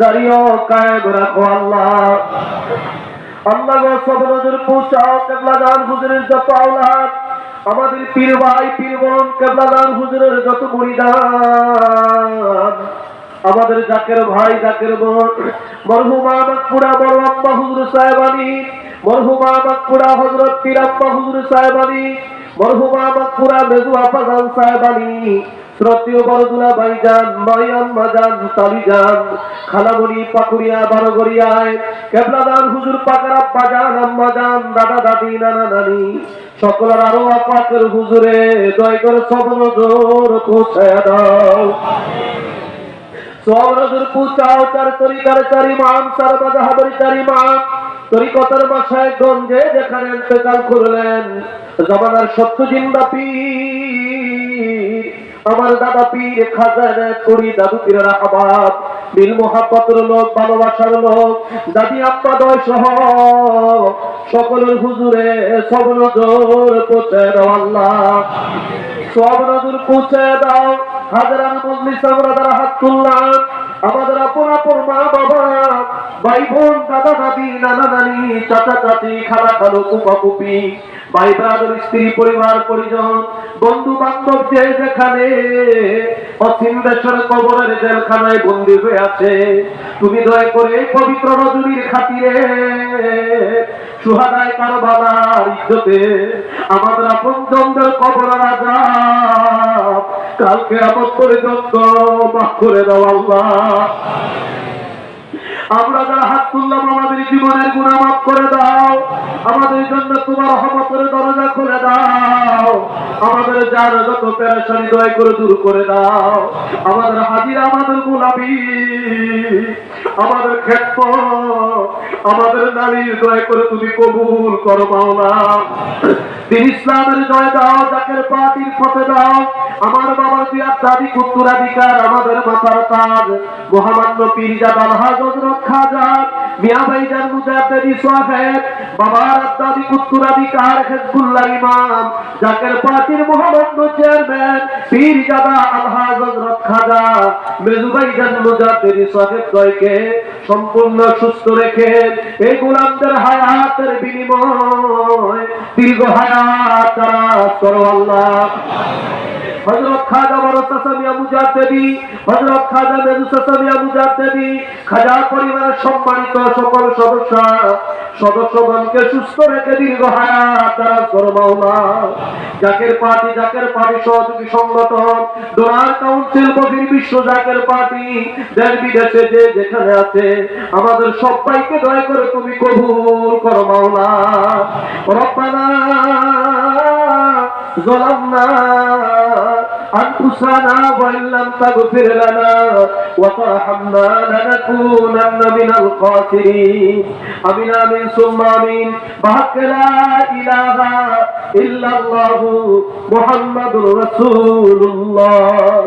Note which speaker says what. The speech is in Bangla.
Speaker 1: জারিও কায়েম রাখো আল্লাহ। আল্লাহ গো সব নজর পৌঁছাও হুজুরের যত আমাদের পীর ভাই, পীর বোন কেবলা দান হুজুরের যত মুরিদান, আমাদের জাকের ভাই, জাকের বোন, মরহুমা মাকপুরা বড় আম্মা হুজুর সাহেবানি মরহুমা মাকপুরা হজরত পীর আম্মা হুজুর সাহেবানি মরহুমা মাকপুরা মেজু সাহেবানি শ্রদ্ধেয় বড়দুলা ভাইজান মাই আম্মা জান তালি জান খালামণি পাকুড়িয়া, বারোগড়িয়ায় কেবলাদান হুজুর পাকার আব্বা আম্মা জান দাদা দাদি, নানা নানি, সকলের আরও আপাকের হুজুরে দয় করে সব নজর পৌঁছায় দাও। তার তরিকার চার চার তরিকতার গঞ্জে যেখানে করলেন, জমানার সত্য জিন্দা পীর। আমার দাদা পীর খাজানা করি দাদু পীরের আবাদ। মিল মোহাব্বতের লোক, ভালোবাসার লোক, দাদি আব্বা দয় সহ সকলের হুজুরে সব নজর পৌঁছে দাও আল্লাহ। সব নজর পৌঁছে দাও। হাজারান মজলিস আমরা হাত তুললাম আমাদের আপন আপন মা বাবা ভাই বোন দাদা, দাদি, নানা, নানি, চাচা, চাচি, খালা, খালো কুপা কুপি ভাই ব্রাদার, স্ত্রী, পরিবার, পরিজন, বন্ধু বান্ধব যে যেখানে, অসীম দেশের কবরের জেলখানায় বন্দি হয়ে আছে। তুমি দয়া করে পবিত্র রজনীর খাতিরে সুহাদায় কারও বাবার ইজ্জতে আমাদের আপন জনদের কবর রাজা কালকে আমার পর্যন্ত মাফ করে দাও আল্লাহ। আমরা যারা হাত তুললাম, আমাদের জীবনের গুণা মাফ করে দাও। আমাদের জন্য তোমার রহমতের দরজা খুলে দাও। আমাদের যার যত পেরেশানি, দয় করে দূর করে দাও। আমাদের হাজির, আমাদের গোলাপি, আমাদের ক্ষেত্র, আমাদের নারীর দয় করে তুমি কবুল করো মাওলা। দিন ইসলামের জয় দাও, জাকের পাটির পথে দাও। আমার বাবার বিয়ার দাদি উত্তরাধিকার আমাদের মাথার তাজ। মহামান্য পীরজাদ আলহাজ রক্ষা মিয়া ভাইজান মুজাদ্দেদি সোহাবেদ বাবার দাদি উত্তরাধিকার হেজবুল্লাহ ইমাম, জাকের চেয়ারম্যান আলহাজ যান মেজু ভাইজান দয়কে সম্পূর্ণ সুস্থ রেখে এই গোলামদের হায়াতের বিনিময়, দীর্ঘ হায়াত তারা করো আল্লাহ। হযরত খাজা বরসা সামিয়া মুজাদ্দেদি হযরত খাজা মেজুসা সামিয়া মুজাদ্দেদি খাজা পরিবারের সম্মানিত সকল সদস্য, সদস্যগণকে সুস্থ রেখে দীর্ঘ হায়াত তারা করো মাওলা। জাকের পার্টি জাকের পার্টি সহযোগী সংগঠন ডোনার কাউন্সিল বহির বিশ্ব জাকের পার্টি, দেশ বিদেশে যে যেখানে আছে, আমাদের সবাইকে দয়া করে তুমি কবুল করো মাওলা। রব্বানা ظلمنا أنفسنا وإن لم تغفر لنا وترحمنا لنكونن من الخاسرين أمين آمين ثم آمين بحق لا إله إلا الله محمد رسول الله